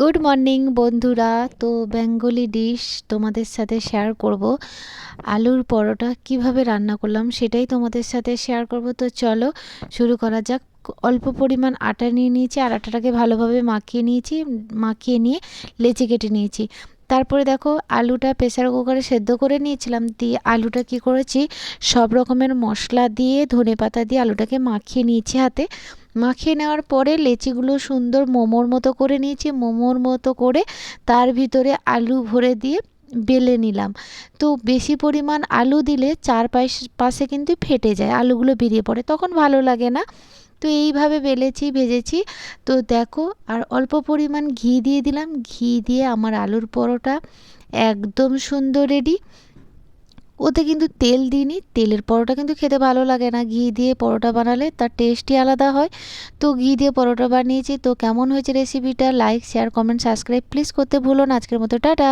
Good morning বন্ধুরা। তো Bengali dish তোমাদের সাথে শেয়ার করব। আলুর পরোটা কীভাবে রান্না করলাম সেটাই তোমাদের সাথে শেয়ার করব। তো চলো শুরু করা যাক। অল্প পরিমাণ আটা নিয়ে নিয়েছি আর আটাটাকে ভালোভাবে মাখিয়ে নিয়েছি, মাখিয়ে নিয়ে লেচি কেটে নিয়েছি। তারপরে দেখো আলুটা প্রেসার কুকারে সেদ্ধ করে নিয়েছিলাম। দিয়ে আলুটা কি করেছি? সব রকমের মশলা দিয়ে ধনে পাতা দিয়ে আলুটাকে মাখিয়ে নিয়েছি হাতে। মাখিয়ে নেওয়ার পরে লেচিগুলো সুন্দর মোমোর মতো করে নিয়েছি, মোমোর মতো করে তার ভিতরে আলু ভরে দিয়ে বেলে নিলাম। তো বেশি পরিমাণ আলু দিলে চার পাশে কিন্তু ফেটে যায়, আলুগুলো বেরিয়ে পড়ে, তখন ভালো লাগে না। তো এইভাবে বেলেছি, ভেজেছি। তো দেখো, আর অল্প পরিমাণ ঘি দিয়ে দিলাম। ঘি দিয়ে আমার আলুর পরোটা একদম সুন্দর রেডি। ওতে কিন্তু তেল দিইনি। তেলের পরোটা কিন্তু খেতে ভালো লাগে না। ঘি দিয়ে পরোটা বানালে তার টেস্টই আলাদা হয়। তো ঘি দিয়ে পরোটা বানিয়েছি। তো কেমন হয়েছে রেসিপিটা like share comment subscribe please করতে ভুলো না। আজকের মতো টাটা।